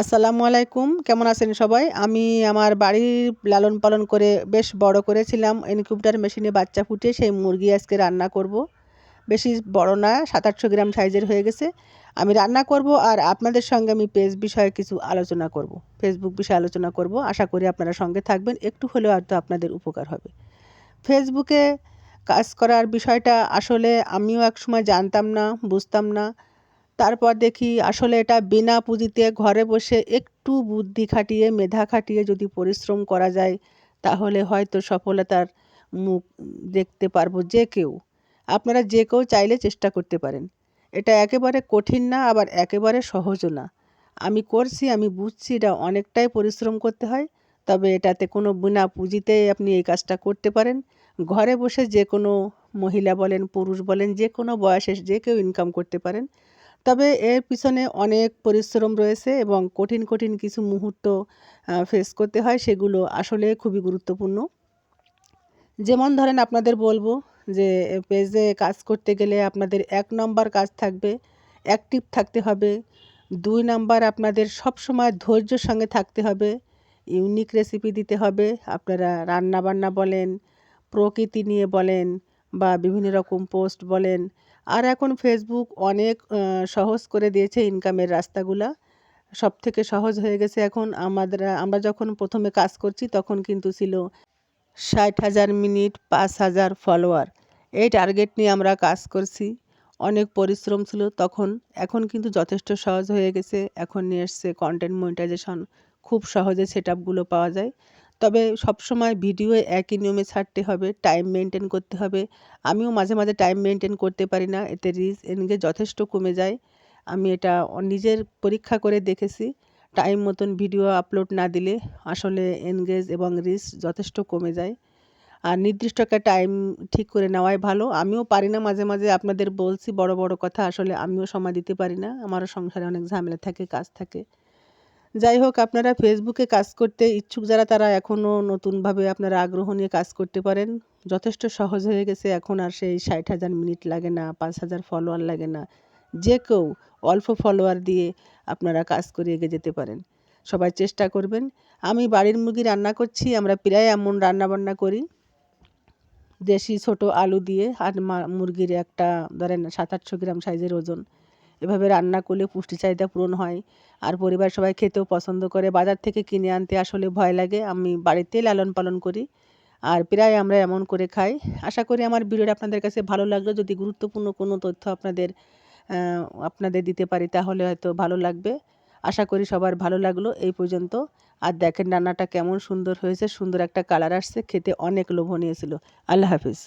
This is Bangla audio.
আসসালামু আলাইকুম, কেমন আছেন সবাই? আমি আমার বাড়ির লালন পালন করে বেশ বড় করেছিলাম। ইনকিউবেটার মেশিনে বাচ্চা ফুটিয়ে সেই মুরগি আজকে রান্না করব। বেশি বড় না সাত আটশো গ্রাম সাইজের হয়ে গেছে। আমি রান্না করব আর আপনাদের সঙ্গে আমি পেজ বিষয়ে কিছু আলোচনা করব। ফেসবুক বিষয়ে আলোচনা করব। আশা করি আপনারা সঙ্গে থাকবেন। একটু হলেও হয়তো আপনাদের উপকার হবে। ফেসবুকে কাজ করার বিষয়টা আসলে আমিও একসময় জানতাম না, বুঝতাম না। তারপর দেখি আসলে এটা বিনা পুঁজিতে ঘরে বসে একটু বুদ্ধি খাটিয়ে, মেধা খাটিয়ে যদি পরিশ্রম করা যায়, তাহলে হয়তো সফলতার মুখ দেখতে পারব যে কেউ। আপনারা যে কেউ চাইলে চেষ্টা করতে পারেন। এটা একেবারে কঠিন না, আবার একেবারে সহজও না। আমি করছি, আমি বুঝছি এটা অনেকটাই পরিশ্রম করতে হয়, তবে এটাতে কোনো বিনা পুঁজিতে আপনি এই কাজটা করতে পারেন। ঘরে বসে যে কোনো মহিলা বলেন, পুরুষ বলেন, যে কোনো বয়সে যে কেউ ইনকাম করতে পারেন তবে এর পিছনে অনেক পরিশ্রম রয়েছে এবং কঠিন কঠিন কিছু মুহূর্ত ফেস করতে হয়, সেগুলো আসলে খুবই গুরুত্বপূর্ণ। যেমন ধরেন আপনাদের বলব যে পেজে কাজ করতে গেলে আপনাদের এক নম্বর কাজ থাকবে অ্যাক্টিভ থাকতে হবে, দুই নাম্বার আপনাদের সব সময় ধৈর্যর সঙ্গে থাকতে হবে ইউনিক রেসিপি দিতে হবে, আপনারা রান্না বান্না বলেন, প্রকৃতি নিয়ে বলেন বা বিভিন্ন রকম পোস্ট বলেন আর এখন ফেসবুক অনেক সহজ করে দিয়েছে ইনকামের রাস্তাগুলা। সব থেকে সহজ হয়ে গেছে এখন আমাদের, আমরা যখন প্রথমে কাজ করছি তখন কিন্তু ছিল ষাট হাজার মিনিট, পাঁচ হাজার ফলোয়ার এই টার্গেট নিয়ে আমরা কাজ করছি। অনেক পরিশ্রম ছিল তখন, এখন কিন্তু যথেষ্ট সহজ হয়ে গেছে। এখন নিয়ে এসছে কন্টেন্ট মনিটাইজেশন খুব সহজে সেট আপগুলো পাওয়া যায়। তবে সব সময় ভিডিও একই নিয়মে ছাড়তে হবে টাইম মেনটেন করতে হবে। আমিও মাঝে মাঝে টাইম মেনটেন করতে পারি না, এতে রিচ এনগেজ যথেষ্ট কমে যায়। আমি এটা নিজের পরীক্ষা করে দেখেছি টাইম মতন ভিডিও আপলোড না দিলে আসলে এনগেজ এবং রিচ যথেষ্ট কমে যায়। আর নির্দিষ্ট একটা টাইম ঠিক করে নেওয়াই ভালো। আমিও পারি না মাঝে মাঝে আপনাদের বলছি বড় বড় কথা, আসলে আমিও সময় দিতে পারি না। আমারও সংসারে অনেক ঝামেলা থাকে, কাজ থাকে। যাই হোক, আপনারা ফেসবুকে কাজ করতে ইচ্ছুক যারা, তারা এখনও নতুনভাবে আপনারা আগ্রহ নিয়ে কাজ করতে পারেন। যথেষ্ট সহজ হয়ে গেছে এখন আর সেই ষাট হাজার মিনিট লাগে না, পাঁচ হাজার ফলোয়ার লাগে না। যে কেউ অল্প ফলোয়ার দিয়ে আপনারা কাজ করে এগিয়ে যেতে পারেন। সবাই চেষ্টা করবেন। আমি বাড়ির মুরগি রান্না করছি, আমরা প্রায় এমন রান্না বান্না করি। দেশি ছোট আলু দিয়ে আর মুরগির একটা ধরেন সাত আটশো গ্রাম সাইজের ওজন। এভাবে রান্না করলে পুষ্টি চাহিদা পূরণ হয়। আর পরিবার সবাই খেতেও পছন্দ করে। বাজার থেকে কিনে আনতে আসলে ভয় লাগে। আমি বাড়িতেই লালন পালন করি। আর প্রায় আমরা এমন করে খাই। আশা করি আমার ভিডিওটা আপনাদের কাছে ভালো লাগল। যদি গুরুত্বপূর্ণ কোনো তথ্য আপনাদের আপনাদের দিতে পারি তাহলে হয়তো ভালো লাগবে। আশা করি সবার ভালো লাগল এই পর্যন্ত। আর দেখেন রান্নাটা কেমন সুন্দর হয়েছে। সুন্দর একটা কালার আসছে। খেতে অনেক লোভনীয় ছিল। আল্লাহ হাফিজ।